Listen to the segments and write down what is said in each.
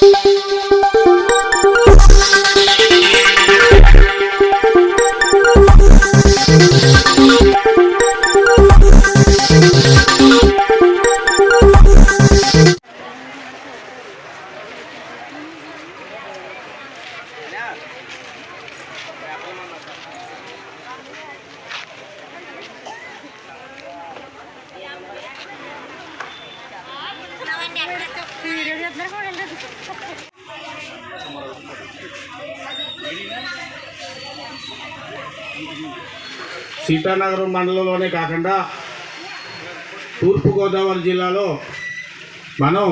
Thank you. Seethanagaram మండలంలోనే కాకుండా తూర్పుగోదావరి జిల్లాలో మనం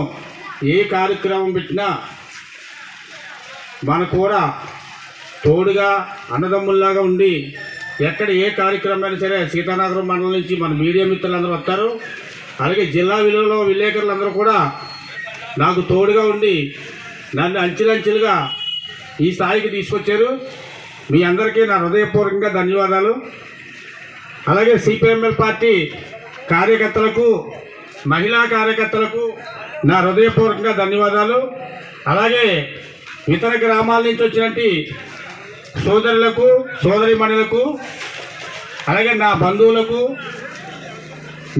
ఏ కార్యక్రమం పెట్టినా మన కూడా తోడుగా అన్నదమ్ముల్లాగా ఉండి ఎక్కడ ఏ కార్యక్రమమైనా సరే సీతానగరం మండలం నుంచి మన మీడియా మిత్రులందరూ వస్తారు. అలాగే జిల్లా విలువలో విలేకరులందరూ కూడా నాకు తోడుగా ఉండి నన్ను అంచెలంచెలుగా ఈ స్థాయికి తీసుకొచ్చారు. మీ అందరికీ నా హృదయపూర్వకంగా ధన్యవాదాలు. అలాగే సిపిఎంఎల్ పార్టీ కార్యకర్తలకు మహిళా కార్యకర్తలకు నా హృదయపూర్వకంగా ధన్యవాదాలు. అలాగే ఇతర గ్రామాల నుంచి వచ్చినటువంటి సోదరులకు సోదరిమణులకు అలాగే నా బంధువులకు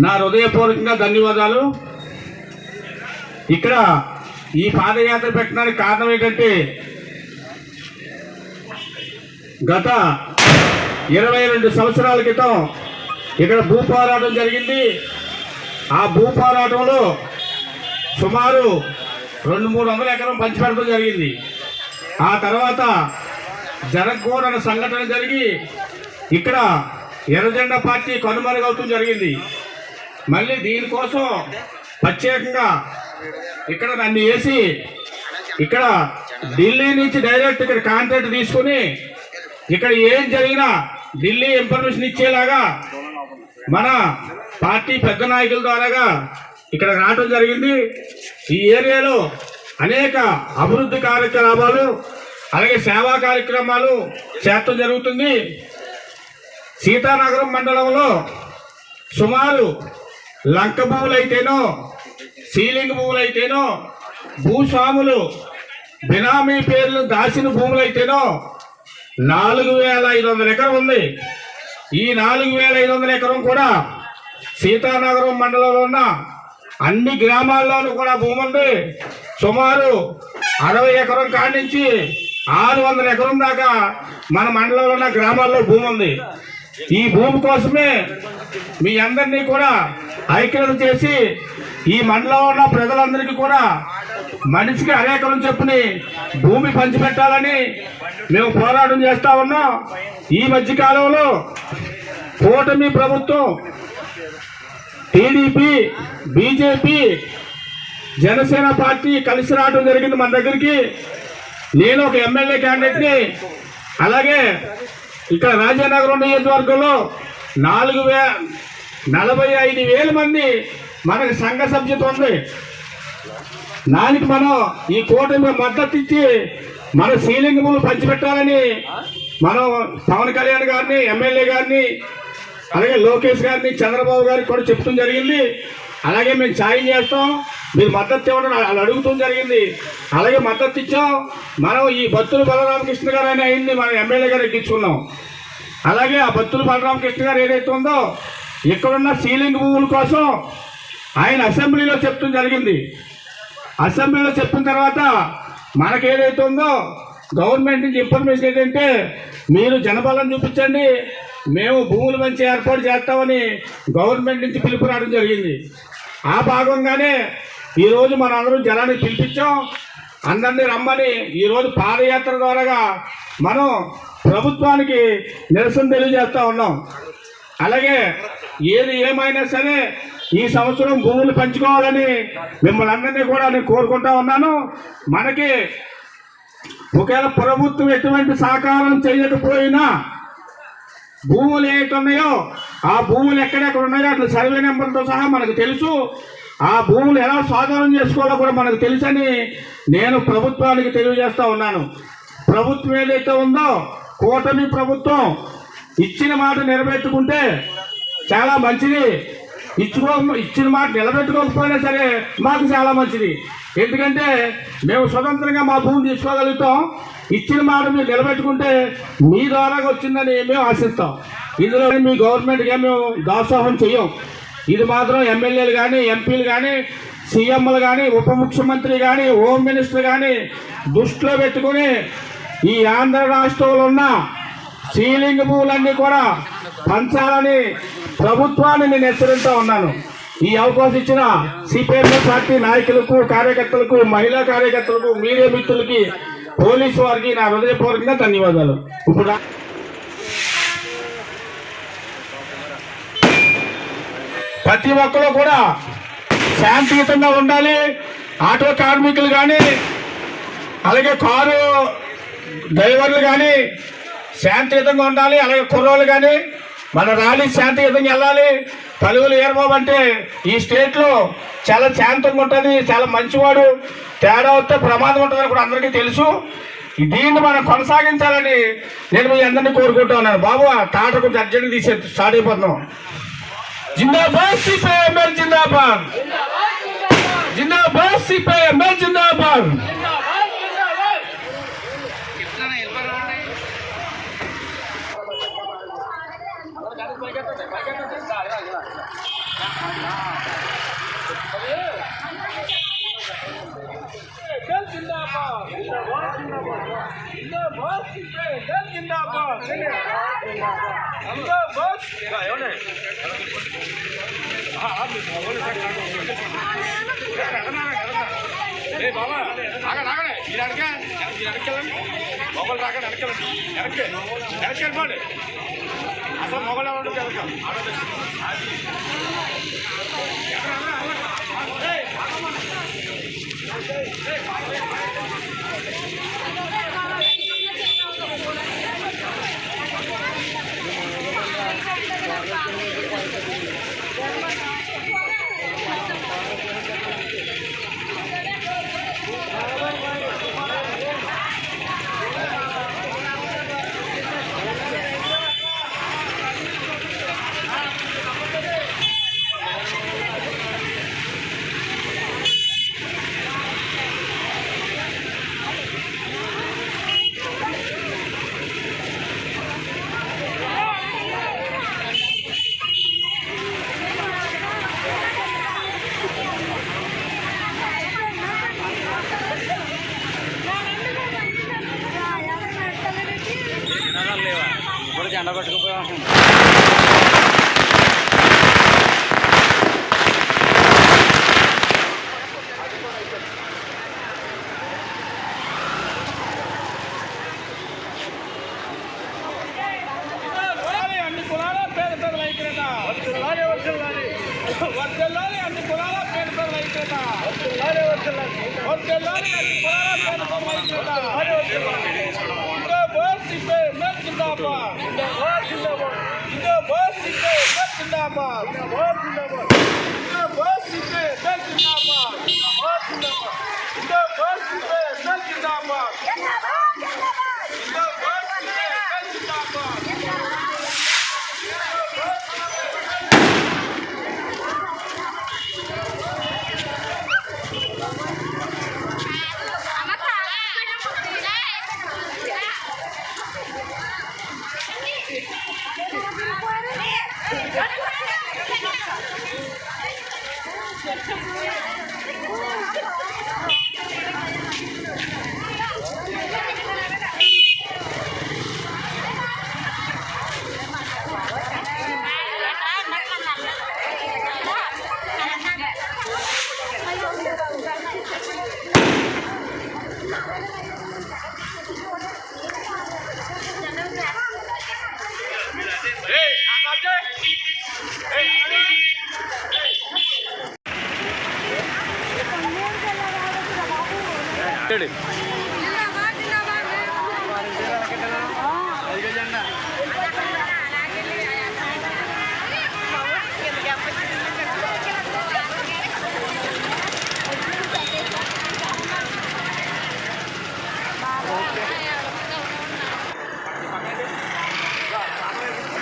నా హృదయపూర్వకంగా ధన్యవాదాలు. ఇక్కడ ఈ పాదయాత్ర పెట్టడానికి కారణం ఏంటంటే గత ఇరవై రెండు సంవత్సరాల క్రితం ఇక్కడ భూ పోరాటం జరిగింది. ఆ భూ పోరాటంలో సుమారు రెండు మూడు వందల ఎకరం పంచిపెట్టడం జరిగింది. ఆ తర్వాత జరగకూడని సంఘటన జరిగి ఇక్కడ ఎర్రజెండా పార్టీ కనుమరుగవుతూ జరిగింది. మళ్ళీ దీనికోసం ప్రత్యేకంగా ఇక్కడ నన్ను వేసి ఇక్కడ ఢిల్లీ నుంచి డైరెక్ట్ ఇక్కడ కాంట్రాక్ట్ తీసుకుని ఇక్కడ ఏం జరిగినా ఢిల్లీ ఇన్ఫర్మేషన్ ఇచ్చేలాగా మన పార్టీ పెద్ద నాయకుల ద్వారాగా ఇక్కడ రావడం జరిగింది. ఈ ఏరియాలో అనేక అభివృద్ధి కార్యకలాపాలు అలాగే సేవా కార్యక్రమాలు చేర్చడం జరుగుతుంది. సీతానగరం మండలంలో సుమారు లంక భూములైతేనో సీలింగ్ భూములైతేనో భూస్వాములు బినామీ పేర్లు దాచిన భూములైతేనో నాలుగు వేల ఐదు వందల ఎకరం ఉంది. ఈ నాలుగు వేల ఐదు వందల ఎకరం కూడా సీతానగరం మండలంలో ఉన్న అన్ని గ్రామాల్లోనూ కూడా భూమి ఉంది. సుమారు అరవై ఎకరం కాడించి ఆరు వందల ఎకరం దాకా మన మండలంలో ఉన్న గ్రామాల్లో భూమి ఉంది. ఈ భూమి కోసమే మీ అందరినీ కూడా ఐక్యత చేసి ఈ మండలంలో ఉన్న ప్రజలందరికీ కూడా మనిషికి అనేకలను చెప్పుని భూమి పంచిపెట్టాలని మేము పోరాటం చేస్తా ఉన్నాం. ఈ మధ్య కాలంలో కూటమి ప్రభుత్వం టీడీపీ బీజేపీ జనసేన పార్టీ కలిసి రావడం జరిగింది మన దగ్గరికి. నేను ఒక ఎమ్మెల్యే క్యాండిడేట్ని అలాగే ఇక్కడ రాజానగరం నియోజకవర్గంలో నాలుగు వే నలభై ఐదు వేల మంది మనకి సంఘ సభ్యత ఉంది. దానికి మనం ఈ కూటమి మద్దతు ఇచ్చి మన సీలింగ్ భూములు పంచిపెట్టాలని మనం పవన్ కళ్యాణ్ గారిని ఎమ్మెల్యే గారిని అలాగే లోకేష్ గారిని చంద్రబాబు గారికి కూడా చెప్తాం జరిగింది. అలాగే మేము సాయం చేస్తాం. మీరు మద్దతు ఇవ్వడం అలా అడుగుతాం జరిగింది. అలాగే మద్దతు ఇచ్చాం. మనం ఈ బత్తుల బలరామకృష్ణ గారు అనే ఆయన్ని మనం ఎమ్మెల్యే గారు ఎక్కించుకున్నాం అలాగే ఆ బత్తుల బలరామకృష్ణ గారు ఏదైతే ఉందో ఇక్కడున్న సీలింగ్ భూముల కోసం ఆయన అసెంబ్లీలో చెప్తూ జరిగింది. అసెంబ్లీలో చెప్పిన తర్వాత మనకి ఏదైతే ఉందో గవర్నమెంట్ నుంచి ఇన్ఫర్మేషన్ ఏంటంటే మీరు జనబలం చూపించండి మేము భూములు మంచి ఏర్పాటు చేస్తామని గవర్నమెంట్ నుంచి పిలుపు రావడం జరిగింది. ఆ భాగంగానే ఈరోజు మన అందరం జనాన్ని పిలిపించాం. అందరినీ రమ్మని ఈరోజు పాదయాత్ర ద్వారాగా మనం ప్రభుత్వానికి నిరసన తెలియజేస్తూ ఉన్నాం. అలాగే ఏది ఏమైనా సరే ఈ సంవత్సరం భూములు పంచుకోవాలని మిమ్మల్ని అందరినీ కూడా నేను కోరుకుంటా ఉన్నాను. మనకి ఒకవేళ ప్రభుత్వం ఎటువంటి సహకారం చేయకపోయినా భూములు ఏటున్నాయో ఆ భూములు ఎక్కడెక్కడ ఉన్నాయో అట్లా సర్వే నెంబర్తో సహా మనకు తెలుసు. ఆ భూములు ఎలా స్వాధీనం చేసుకోవాలో కూడా మనకు తెలుసని నేను ప్రభుత్వానికి తెలియజేస్తూ ఉన్నాను. ప్రభుత్వం ఏదైతే ఉందో కూటమి ప్రభుత్వం ఇచ్చిన మాట నెరవేర్చుకుంటే చాలా మంచిది. ఇచ్చుకో ఇచ్చిన మాట నిలబెట్టుకోకపోయినా సరే మాకు చాలా మంచిది. ఎందుకంటే మేము స్వతంత్రంగా మా భూమి తీసుకోగలుగుతాం. ఇచ్చిన మాట మీరు నిలబెట్టుకుంటే మీ ద్వారా వచ్చిందని మేము ఆశిస్తాం. ఇందులో మీ గవర్నమెంట్గా మేము దాసోహం చెయ్యం. ఇది మాత్రం ఎమ్మెల్యేలు కానీ ఎంపీలు కానీ సీఎంలు కానీ ఉప ముఖ్యమంత్రి కానీ హోమ్ మినిస్టర్ కానీ దృష్టిలో పెట్టుకుని ఈ ఆంధ్ర రాష్ట్రంలో ఉన్న సీలింగ్ భూములన్నీ కూడా పంచాలని ప్రభుత్వాన్ని నేను హెచ్చరిస్తూ ఉన్నాను. ఈ అవకాశం ఇచ్చిన సిపిఎం పార్టీ నాయకులకు కార్యకర్తలకు మహిళా కార్యకర్తలకు మీడియా మిత్రులకి పోలీసు వారికి నా హృదయపూర్వకంగా ధన్యవాదాలు. ఇప్పుడు ప్రతి ఒక్కరు కూడా శాంతియుతంగా ఉండాలి. ఆటో కార్మికులు కానీ అలాగే కారు డ్రైవర్లు కానీ శాంతియుతంగా ఉండాలి. అలాగే కుర్రోళ్ళు కానీ మన ర్యాలీ శాంతియుతంగా వెళ్ళాలి. పలువులు ఏర్బాబు అంటే ఈ స్టేట్లో చాలా శాంతంగా ఉంటుంది చాలా మంచివాడు. తేడా వస్తే ప్రమాదం ఉంటుందని కూడా అందరికీ తెలుసు. దీన్ని మనం కొనసాగించాలని నేను మీ అందరినీ కోరుకుంటా ఉన్నాను. బాబు ఆ తాట కొంచెం అర్జెంట్ తీసే స్టార్ట్ అయిపోతున్నాం. జిందాబాద్ సిపిఐఎంఎల్ జిందాబాద్. జిందాబాద్ సిపిఐఎంఎల్ జిందాబాద్. బాబా ఆగండి ఆగండి మీరు అడగ మీరు అడగలండి మొగలు రాకండి వెనకెళ్ళండి వెనక్కి వెనక్కి వెళ్ళిపోండి అసలు మొగలు ఎవరు వెనక ఇప్పుడు జెండా పట్టుకుపోయా వర్ధిల్లాలి అన్ని కులాల పేద ప్రజల ఐక్యత వర్ధిల్లాలి వర్ధిల్లాలి వర్ధిల్లాలి అన్ని కులాల పేద ప్రజల ఐక్యత వర్ధిల్లాలి వర్ధిల్లాలి వర్ధిల్లాలి అన్ని కులాల పేద ప్రజల ఐక్యత జిందాబాద్ సిపే మెల్ జిందాబాద్ జిందాబాద్ జిందాబాద్ జిందాబాద్ సిపే మెల్ జిందాబాద్ జిందాబాద్ జిందాబాద్ జిందాబాద్ సిపే మెల్ జిందాబాద్ జిందాబాద్ జిందాబాద్ జిందాబాద్ సిపే మెల్ జిందాబాద్ జిందాబాద్ Yeah.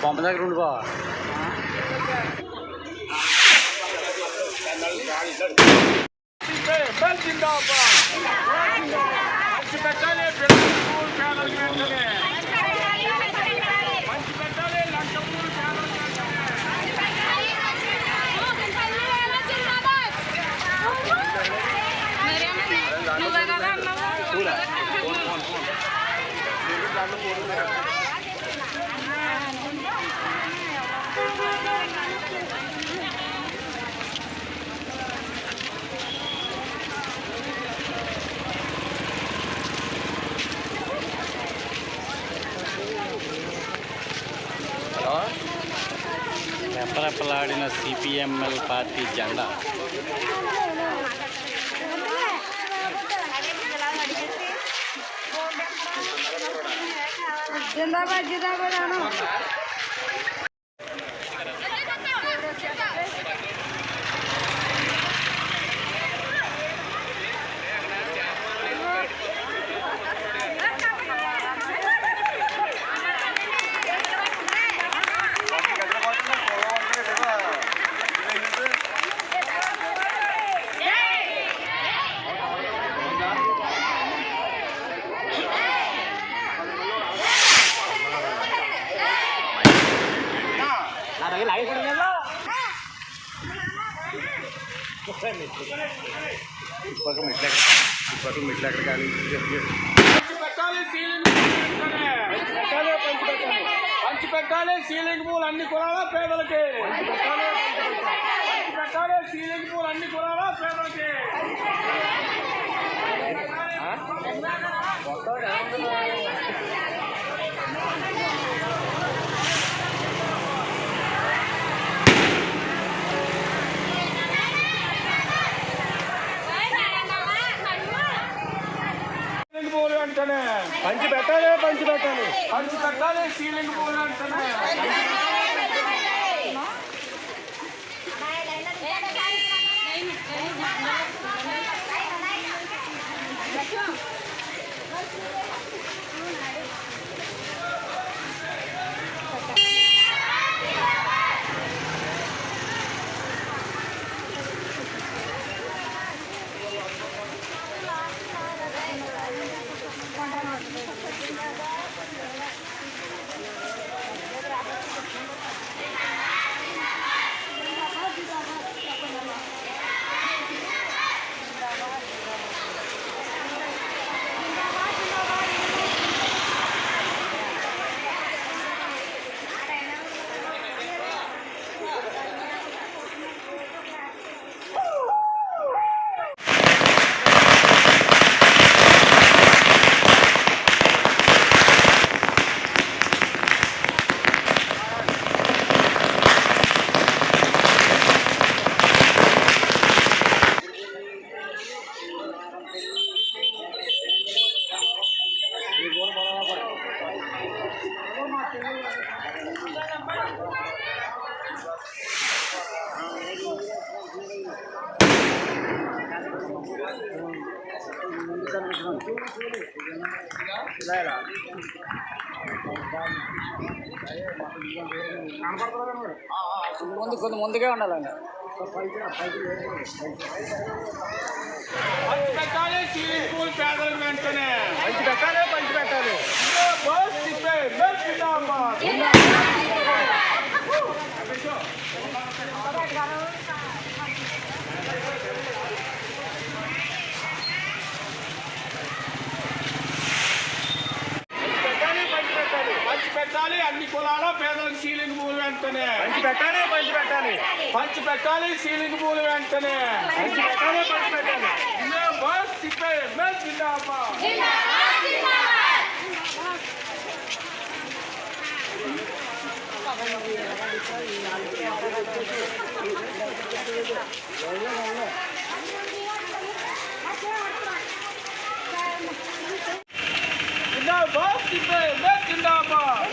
బొమ్మ దగ్గర ఉండి బా జిందాబాద్ మంచి పెట్టాలి పెద్దపూర్ పేదలకు వెంటనే మంచి పెట్టాలి లంకపూర్ పేదలకు వెంటనే నువ్వే కదా అన్నావు రెపరెపలాడిన సిపిఎంఎల్ పార్టీ జెండా. జిందాబాద్ జిందాబాద్ అను పంచి పెట్టాలి సీలింగ్ పూల్ వెంటనే పంచి పెట్టాలి సీలింగ్ పూల్ అన్ని కులాల పేదలకి? పెట్టాలి సీలింగ్ పూల్ అన్ని కులాల పేదలకి? సీలింగ్ పూలు వెంటనే పంచి పెట్టాలి పంచి పెట్టాలి. పంచి పెట్టాలి సీలింగ్ పూలు వెంటనే ముందు కొంత ముందుగా ఉండాలండి. పంచి పెట్టాలి స్విమ్మింగ్ పూల్ పేదలకు వెంటనే పంచి పెట్టాలి పంచి పెట్టాలి బస్ సిప్పే బస్ జిందాబాద్ పెట్టాలి పంచి పెట్టాలి పంచి పెట్టాలి అన్ని కులాల పేదలకు సీలింగ్ పూల్ వెంటనే. పంచి పెట్టాలి పంచి పెట్టాలి. పంచి పెట్టాలి సీలింగ్ పూల్ వెంటనే. పంచి పెట్టాలి పంచి పెట్టాలి. బస్ సిప్పే బస్ జిందాబాద్. జిందాబాద్ సిప్పే బస్ జిందాబాద్ జిందాబాద్.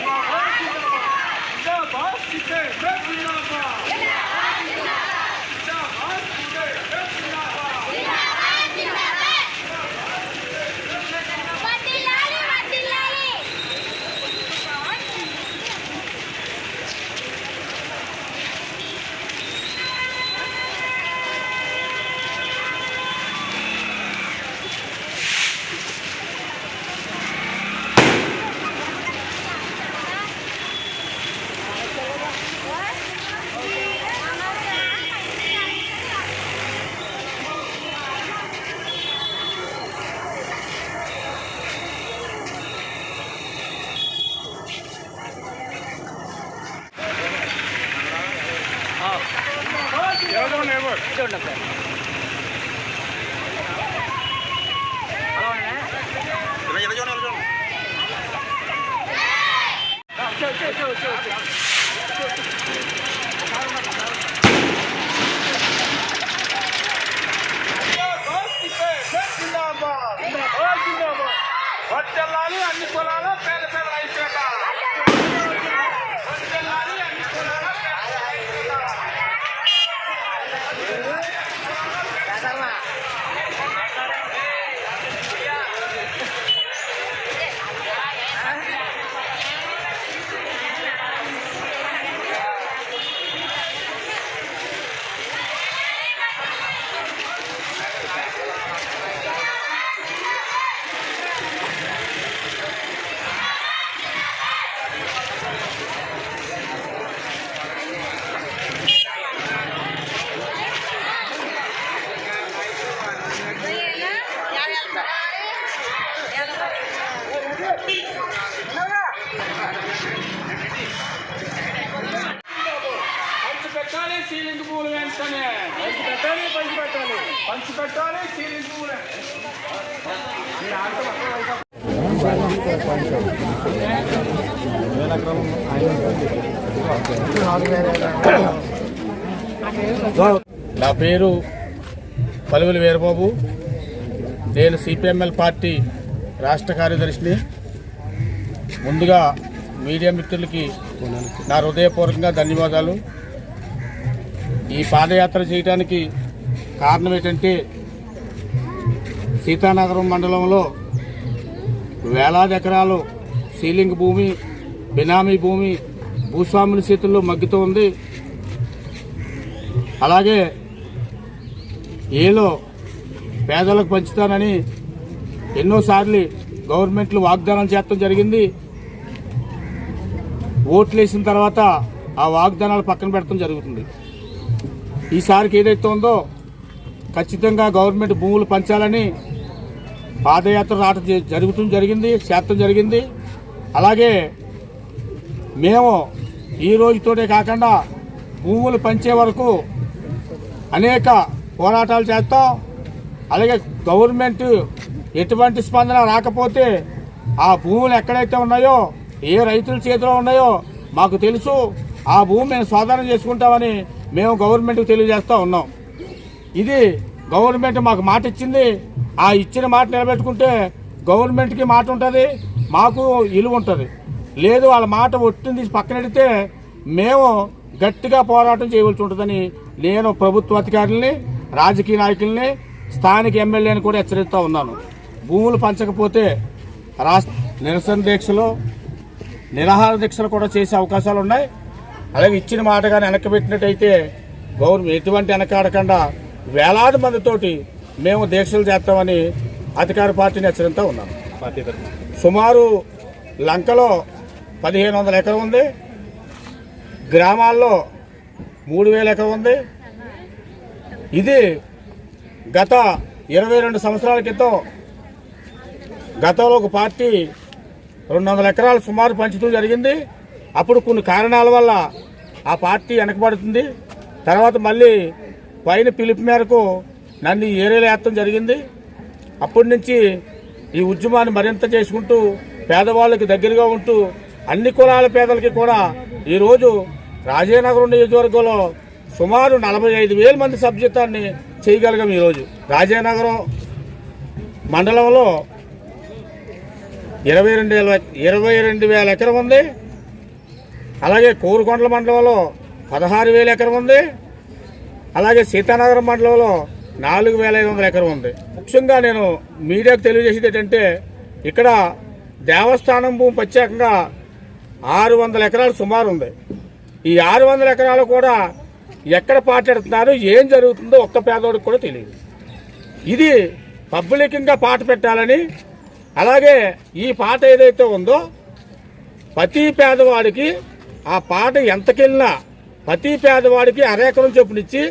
పేరు పలువులు వీరబాబు నేను సిపిఎంఎల్ పార్టీ రాష్ట్ర కార్యదర్శిని. ముందుగా మీడియా మిత్రులకి నా హృదయపూర్వకంగా ధన్యవాదాలు. ఈ పాదయాత్ర చేయడానికి కారణం ఏంటంటే సీతానగరం మండలంలో వేలాది ఎకరాలు సీలింగ్ భూమి బినామీ భూమి భూస్వాముల చేతుల్లో మగ్గుతూ ఉంది. అలాగే ఏలో పేదలకు పంచుతానని ఎన్నోసార్లు గవర్నమెంట్లు వాగ్దానం చేయడం జరిగింది. ఓట్లు వేసిన తర్వాత ఆ వాగ్దానాలు పక్కన పెట్టడం జరుగుతుంది. ఈసారికి ఏదైతే ఉందో ఖచ్చితంగా గవర్నమెంట్ భూములు పంచాలని పాదయాత్ర రాట జరుగుతుంది జరుగుతూ జరిగింది చేత్తం జరిగింది. అలాగే మేము ఈ రోజుతోటే కాకుండా భూములు పంచే వరకు అనేక పోరాటాలు చేస్తాం. అలాగే గవర్నమెంట్ ఎటువంటి స్పందన రాకపోతే ఆ భూములు ఎక్కడైతే ఉన్నాయో ఏ రైతుల చేతిలో ఉన్నాయో మాకు తెలుసు ఆ భూమి మేము స్వాధీనం చేసుకుంటామని మేము గవర్నమెంట్కి తెలియజేస్తూ ఉన్నాం. ఇది గవర్నమెంట్ మాకు మాట ఇచ్చింది. ఆ ఇచ్చిన మాట నిలబెట్టుకుంటే గవర్నమెంట్కి మాట ఉంటుంది మాకు విలువ ఉంటుంది. లేదు వాళ్ళ మాట ఒట్టింది పక్కనెడితే మేము గట్టిగా పోరాటం చేయవలసి ఉంటుందని నేను ప్రభుత్వ అధికారుల్ని రాజకీయ నాయకుల్ని స్థానిక ఎమ్మెల్యేని కూడా హెచ్చరిస్తూ ఉన్నాను. భూములు పంచకపోతే రాష్ట్ర నిరసన దీక్షలు నిరాహార దీక్షలు కూడా చేసే అవకాశాలు ఉన్నాయి. అలాగే ఇచ్చిన మాట కానీ వెనక్కిపెట్టినట్టయితే గవర్నమెంట్ ఎటువంటి వెనకాడకుండా వేలాది మందితోటి మేము దీక్షలు చేస్తామని అధికార పార్టీని హెచ్చరిస్తూ ఉన్నాం సుమారు లంకలో పదిహేను వందల ఎకరం ఉంది. గ్రామాల్లో మూడు వేల ఎకరం ఉంది. ఇది గత ఇరవై రెండు సంవత్సరాల క్రితం గతంలో ఒక పార్టీ రెండు వందల ఎకరాలు సుమారు పంచడం జరిగింది. అప్పుడు కొన్ని కారణాల వల్ల ఆ పార్టీ వెనకబడుతుంది. తర్వాత మళ్ళీ పైన పిలుపు మేరకు నన్ను ఈ ఏరియాలో జరిగింది. అప్పటి నుంచి ఈ ఉద్యమాన్ని మరింత చేసుకుంటూ పేదవాళ్ళకి దగ్గరగా ఉంటూ అన్ని కులాల పేదలకి కూడా ఈరోజు రాజేనగరం నియోజకవర్గంలో సుమారు నలభై ఐదు వేల మంది సభ్యత్వాన్ని చేయగలిగాం ఈరోజు. రాజానగరం మండలంలో ఇరవై రెండు వేల ఇరవై రెండు వేల ఎకరం ఉంది. అలాగే కోరుకొండల మండలంలో పదహారు వేల ఎకరం ఉంది. అలాగే సీతానగరం మండలంలో నాలుగు వేల ఐదు వందల ఎకరం ఉంది. ముఖ్యంగా నేను మీడియాకు తెలియజేసేది ఏంటంటే ఇక్కడ దేవస్థానం భూమి ప్రత్యేకంగా ఆరు వందల ఎకరాలు సుమారు ఉంది. ఈ ఆరు వందల ఎకరాలు కూడా ఎక్కడ పాటెడుతున్నారు ఏం జరుగుతుందో ఒక్క పేదోడికి కూడా తెలియదు. ఇది పబ్లికంగా పాట పెట్టాలని అలాగే ఈ పాట ఏదైతే ఉందో ప్రతి పేదవాడికి ఆ పాట ఎంతకెళ్ళినా ప్రతి పేదవాడికి అరెకరం చొప్పునిచ్చి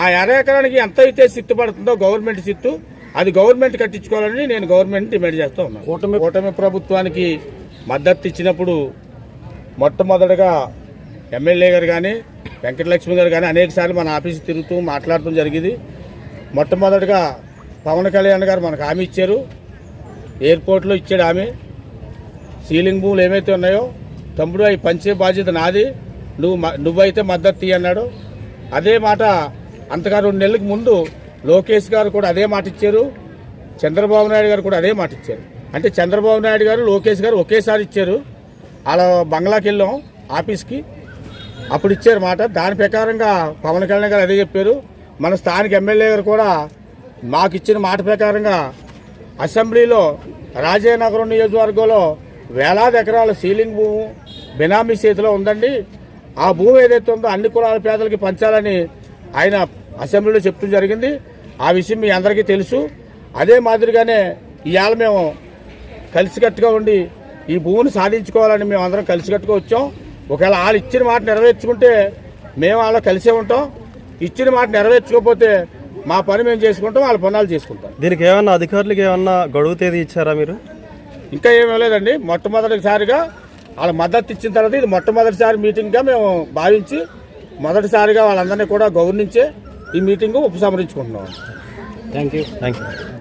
ఆ అరెకరానికి ఎంత అయితే సిత్తు పడుతుందో గవర్నమెంట్ సిత్తు అది గవర్నమెంట్ కట్టించుకోవాలని నేను గవర్నమెంట్ డిమాండ్ చేస్తూ ఉన్నాను. కూటమి కూటమి ప్రభుత్వానికి మద్దతు ఇచ్చినప్పుడు మొట్టమొదటగా ఎమ్మెల్యే గారు కానీ వెంకటలక్ష్మి గారు కానీ అనేక సార్లు మన ఆఫీస్ తిరుగుతూ మాట్లాడటం జరిగింది. మొట్టమొదటిగా పవన్ కళ్యాణ్ గారు మనకు హామీ ఇచ్చారు. ఎయిర్పోర్ట్లో ఇచ్చాడు హామీ. సీలింగ్ భూములు ఏమైతే ఉన్నాయో తమ్ముడు అవి పంచే బాధ్యత నాది. నువ్వు నువ్వైతే మద్దతు తీ అన్నాడు. అదే మాట అంతగా రెండు నెలలకు ముందు లోకేష్ గారు కూడా అదే మాట ఇచ్చారు. చంద్రబాబు నాయుడు గారు కూడా అదే మాట ఇచ్చారు. అంటే చంద్రబాబు నాయుడు గారు లోకేష్ గారు ఒకేసారి ఇచ్చారు. అలా బంగ్లాకి వెళ్ళాం ఆఫీస్కి. అప్పుడు ఇచ్చారు మాట. దాని ప్రకారంగా పవన్ కళ్యాణ్ గారు అదే చెప్పారు. మన స్థానిక ఎమ్మెల్యే గారు కూడా మాకు ఇచ్చిన మాట ప్రకారంగా అసెంబ్లీలో రాజానగరం నియోజకవర్గంలో వేలాది ఎకరాల సీలింగ్ భూమి బినామీ చేతిలో ఉందండి. ఆ భూమి ఏదైతే ఉందో అన్ని కులాల పేదలకి పంచాలని ఆయన అసెంబ్లీలో చెప్తూ జరిగింది. ఆ విషయం మీ అందరికీ తెలుసు. అదే మాదిరిగానే ఇవాళ మేము కలిసికట్టుగా ఉండి ఈ భూమిని సాధించుకోవాలని మేము అందరం కలిసికట్టుగా వచ్చాం. ఒకవేళ వాళ్ళు ఇచ్చిన మాట నెరవేర్చుకుంటే మేము వాళ్ళ కలిసే ఉంటాం. ఇచ్చిన మాట నెరవేర్చుకోకపోతే మా పని మేము చేసుకుంటాం వాళ్ళ పనులు చేసుకుంటాం దీనికి ఏమన్నా అధికారులకు ఏమన్నా గడువు తేదీ ఇచ్చారా మీరు? ఇంకా ఏమీ లేదండి. మొట్టమొదటిసారిగా వాళ్ళ మద్దతు ఇచ్చిన తర్వాత ఇది మొట్టమొదటిసారి మీటింగ్గా మేము భావించి మొదటిసారిగా వాళ్ళందరినీ కూడా గౌరవించే ఈ meeting ఉపసంహరించుకుంటున్నాం. Thank you thank you